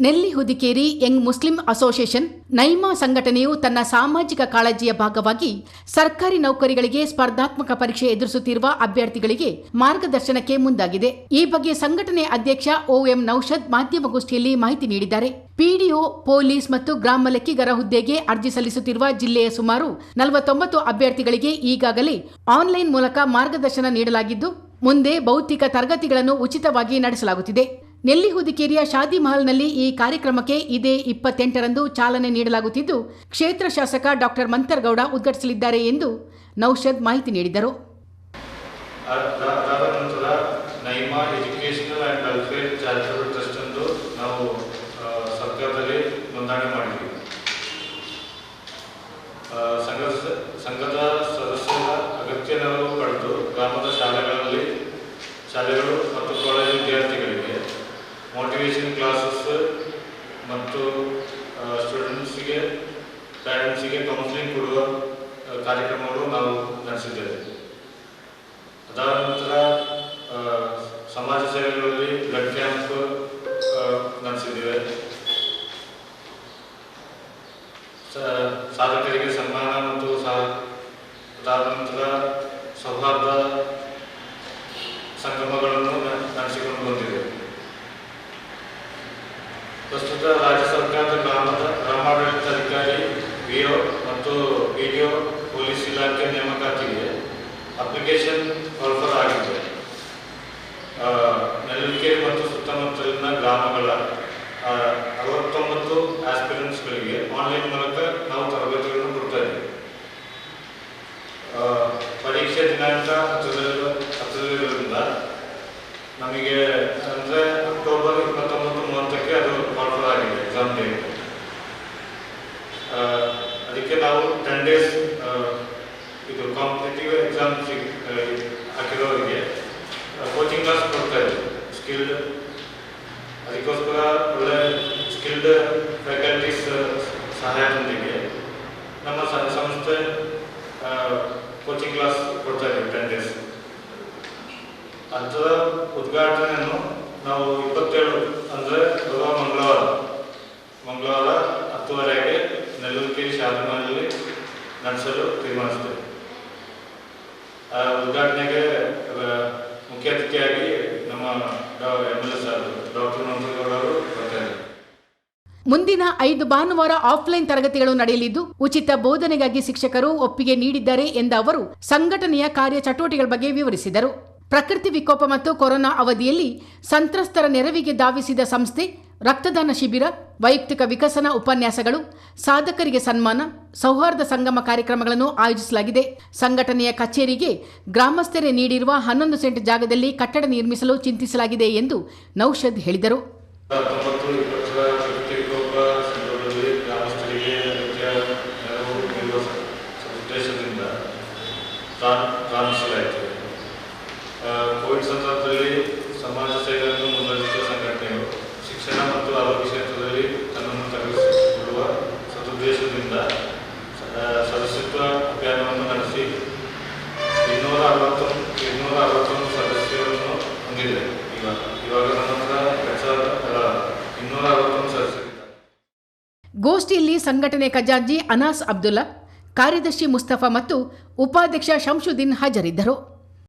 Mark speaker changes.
Speaker 1: Nelli Hudikeri young Muslim association Naima ಸಂಘಟನೆಯು ತನ್ನ ಸಾಮಾಜಿಕ ಕಾಳಜಿಯ ಭಾಗವಾಗಿ ಸರ್ಕಾರಿ ನೌಕರಿಗಳಿಗೆ ಸ್ಪರ್ಧಾತ್ಮಕ ಪರೀಕ್ಷೆ ಎದುರಿಸುತ್ತಿರುವ ಅಭ್ಯರ್ಥಿಗಳಿಗೆ ಮಾರ್ಗದರ್ಶನಕ್ಕೆ ಮುಂದಾಗಿದೆ. ಈ ಬಗ್ಗೆ ಸಂಘಟನೆ ಅಧ್ಯಕ್ಷ ಓಎಂ ನೌಷದ್ ಮಾಧ್ಯಮಗೋಷ್ಠಿಯಲ್ಲಿ ಮಾಹಿತಿ ನೀಡಿದ್ದಾರೆ. ಪಿಡಿಒ, ಪೊಲೀಸ್ ಮತ್ತು ಗ್ರಾಮ ಲೆಕ್ಕಿಗರ ಹುದ್ದೆಗೆ ಅರ್ಜಿ ಸಲ್ಲಿಸುತ್ತಿರುವ ಜಿಲ್ಲೆಯ ಸುಮಾರು ನಲವತ್ತೊಂಬತ್ತು ಅಭ್ಯರ್ಥಿಗಳಿಗೆ ಈಗಾಗಲೇ ಆನ್ಲೈನ್ ಮೂಲಕ ಮಾರ್ಗದರ್ಶನ ನೀಡಲಾಗಿದ್ದು, ಮುಂದೆ ಭೌತಿಕ ತರಗತಿಗಳನ್ನು ಉಚಿತವಾಗಿ ನಡೆಸಲಾಗುತ್ತಿದೆ. ನೆಲ್ಲಿ ಹುದಿಕೇರಿಯ ಶಾದಿ ಮಹಲ್ನಲ್ಲಿ ಈ ಕಾರ್ಯಕ್ರಮಕ್ಕೆ ಇದೇ ಇಪ್ಪತ್ತೆಂಟರಂದು ಚಾಲನೆ ನೀಡಲಾಗುತ್ತಿದ್ದು, ಕ್ಷೇತ್ರ ಶಾಸಕ ಡಾಕ್ಟರ್ ಮಂತರ್ಗೌಡ ಉದ್ಘಾಟಿಸಲಿದ್ದಾರೆ ಎಂದು ನೌಷದ್ ಮಾಹಿತಿ ನೀಡಿದರು.
Speaker 2: ಸಂಘದ ಸದಸ್ಯರ ಪಡೆದು ಗ್ರಾಮದ ಶಾಲೆಗಳಲ್ಲಿ, ಶಾಲೆಗಳು ಮತ್ತು ಮೋಟಿವೇಶನ್ ಕ್ಲಾಸಸ್ ಮತ್ತು ಸ್ಟೂಡೆಂಟ್ಸಿಗೆ ಪ್ಯಾರೆಂಟ್ಸಿಗೆ ಕೌನ್ಸಿಲಿಂಗ್ ಕೊಡುವ ಕಾರ್ಯಕ್ರಮಗಳು ನಾವು ನಡೆಸಿದ್ದೇವೆ. ಅದಾದ ನಂತರ ಸಮಾಜ ಸೇವೆಗಳಲ್ಲಿ ಬ್ಲಡ್ ಕ್ಯಾಂಪ್ ನಡೆಸಿದ್ದೇವೆ. ಸಾಧಕರಿಗೆ ಸನ್ಮಾನ ಮತ್ತು ಸಹ ಅದಾದ ನಂತರ ಸೌಹಾರ್ದ ಸಂಗಮಗಳನ್ನು ಪ್ರಸ್ತುತ ರಾಜ್ಯ ಸರ್ಕಾರದ ಗ್ರಾಮದ ಗ್ರಾಮಾಡಳಿತಾಧಿಕಾರಿ ಒ ಮತ್ತು ಬಿ ಡಿ ಒ ಪೊಲೀಸ್ ಇಲಾಖೆ ನೇಮಕಾತಿಗೆ ಅಪ್ಲಿಕೇಶನ್ ಆಲ್ಫರ್ ಆಗಿದೆ. ಆ, ನೆಲವಿಕೆರೆ ಮತ್ತು ಸುತ್ತಮುತ್ತಲಿನ ಗ್ರಾಮಗಳ ಅರವತ್ತೊಂಬತ್ತು ಆಸ್ಪಿರೆಂಟ್ಸ್ಗಳಿಗೆ ಆನ್ಲೈನ್ ಮೂಲಕ ನಾವು ತರಬೇತಿಗಳನ್ನು ಕೊಡ್ತಾ ಇದ್ದೀವಿ. ಪರೀಕ್ಷೆ ದಿನಾಂಕ ಹತ್ತಿರ ಹತ್ತಿರದಲ್ಲಿರೋದ್ರಿಂದ ನಮಗೆ ಅದಕ್ಕೆ ನಾವು ಟೆನ್ ಡೇಸ್ ಇದು ಕಾಂಪಿಟೇಟಿವ್ ಎಕ್ಸಾಮ್ ಹಾಕಿರೋರಿಗೆ ಕೋಚಿಂಗ್ ಕ್ಲಾಸ್ ಕೊಡ್ತಾ ಇದ್ದೀವಿ ಸ್ಕಿಲ್ಡ್ ಅದಕ್ಕೋಸ್ಕರ ಒಳ್ಳೆ ಸ್ಕಿಲ್ಡ್ ಫ್ಯಾಕಲ್ಟೀಸ್ ಸಹಾಯದೊಂದಿಗೆ ನಮ್ಮ ಸಂಸ್ಥೆ ಕೋಚಿಂಗ್ ಕ್ಲಾಸ್ ಕೊಡ್ತಾ ಇದ್ದೀವಿ ಟೆನ್ ಡೇಸ್ ಅದರ ಉದ್ಘಾಟನೆಯನ್ನು ನಾವು ಇಪ್ಪತ್ತೇಳು ಅಂದರೆ ನೆಲ್ಲೂರ್ಕೆರೆ ಶಾಲೆಗಳಲ್ಲಿ ನಡೆಸಲು ತೀರ್ಮಾನಿಸ್ತೇವೆ ಆ ಉದ್ಘಾಟನೆಗೆ ಮುಖ್ಯ ಅತಿಥಿಯಾಗಿ ನಮ್ಮ M L. A sir doctor Manjugowda ಅವರು ಬರ್ತಾರೆ
Speaker 1: ಮುಂದಿನ ಐದು ಭಾನುವಾರ ಆಫ್ಲೈನ್ ತರಗತಿಗಳು ನಡೆಯಲಿದ್ದು, ಉಚಿತ ಬೋಧನೆಗಾಗಿ ಶಿಕ್ಷಕರು ಒಪ್ಪಿಗೆ ನೀಡಿದ್ದಾರೆ ಎಂದ ಅವರು, ಸಂಘಟನೆಯ ಕಾರ್ಯ ಚಟುವಟಿಕೆಗಳ ಬಗ್ಗೆ ವಿವರಿಸಿದರು. ಪ್ರಕೃತಿ ವಿಕೋಪ ಮತ್ತು ಕೊರೋನಾ ಅವಧಿಯಲ್ಲಿ ಸಂತ್ರಸ್ತರ ನೆರವಿಗೆ ಧಾವಿಸಿದ ಸಂಸ್ಥೆ ರಕ್ತದಾನ ಶಿಬಿರ ವೈಯಕ್ತಿಕ ವಿಕಸನ ಉಪನ್ಯಾಸಗಳು ಸಾಧಕರಿಗೆ ಸನ್ಮಾನ ಸೌಹಾರ್ದ ಸಂಗಮ ಕಾರ್ಯಕ್ರಮಗಳನ್ನು ಆಯೋಜಿಸಲಾಗಿದೆ ಸಂಘಟನೆಯ ಕಚೇರಿಗೆ ಗ್ರಾಮಸ್ಥರೇ ನೀಡಿರುವ ಹನ್ನೊಂದು ಸೆಂಟ್ ಜಾಗದಲ್ಲಿ ಕಟ್ಟಡ ನಿರ್ಮಿಸಲು ಚಿಂತಿಸಲಾಗಿದೆ ಎಂದು ನೌಷದ್ ಹೇಳಿದರು
Speaker 2: ಕೋವಿಡ್ ಸಂದರ್ಭದಲ್ಲಿ ಸಮಾಜ ಸೇವೆಯನ್ನು
Speaker 1: ಗೋಷ್ಠಿಯಲ್ಲಿ ಸಂಘಟನೆ ಖಜಾಂಜಿ ಅನಾಸ್ ಅಬ್ದುಲ್ಲಾ ಕಾರ್ಯದರ್ಶಿ ಮುಸ್ತಫಾ ಮತ್ತು ಉಪಾಧ್ಯಕ್ಷ ಶಂಶುದ್ದೀನ್ ಹಾಜರಿದ್ದರು.